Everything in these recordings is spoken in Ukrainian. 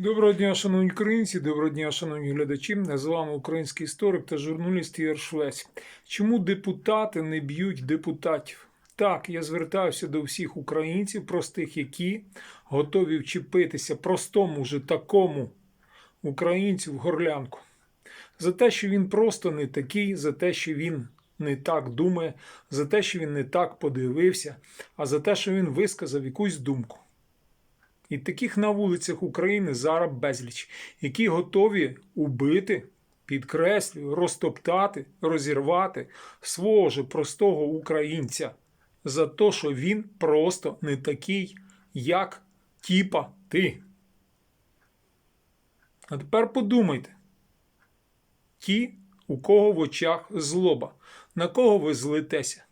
Доброго дня, шановні українці, доброго дня, шановні глядачі. З вами український історик та журналіст Ігор Швець. Чому депутати не б'ють депутатів? Так, я звертаюся до всіх українців, простих, які готові вчепитися простому же такому українцю в горлянку. За те, що він просто не такий, за те, що він не так думає, за те, що він не так подивився, а за те, що він висказав якусь думку. І таких на вулицях України зараз безліч, які готові убити, підкреслюю, розтоптати, розірвати свого ж простого українця за те, що він просто не такий, як тіпа ти. А тепер подумайте: ті, у кого в очах злоба, на кого ви злитеся?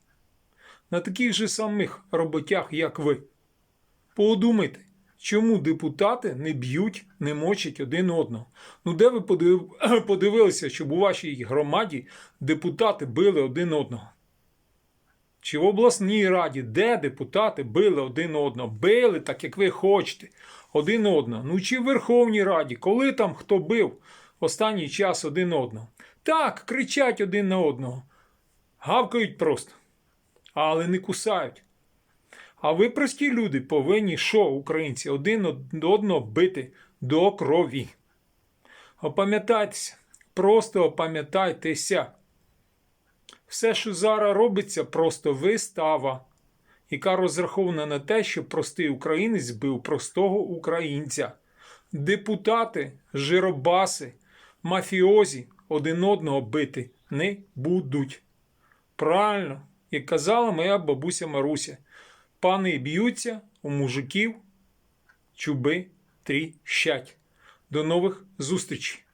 На таких же самих роботях, як ви. Подумайте. Чому депутати не б'ють, не мочать один одного? Ну, де ви подивилися, щоб у вашій громаді депутати били один одного? Чи в обласній раді, де депутати били один одного? Били так, як ви хочете, один одного. Ну чи в Верховній Раді, коли там хто бив останній час один одного? Так, кричать один на одного, гавкають просто, але не кусають. А ви, прості люди, повинні що, українці, один одного бити до крові. Опам'ятайтеся, просто опам'ятайтеся. Все, що зараз робиться, просто вистава, яка розрахована на те, що простий українець збив простого українця. Депутати, жиробаси, мафіозі один одного бити не будуть. Правильно, як казала моя бабуся Маруся. Пани б'ються, у мужиків чуби тріщать. До нових зустрічей!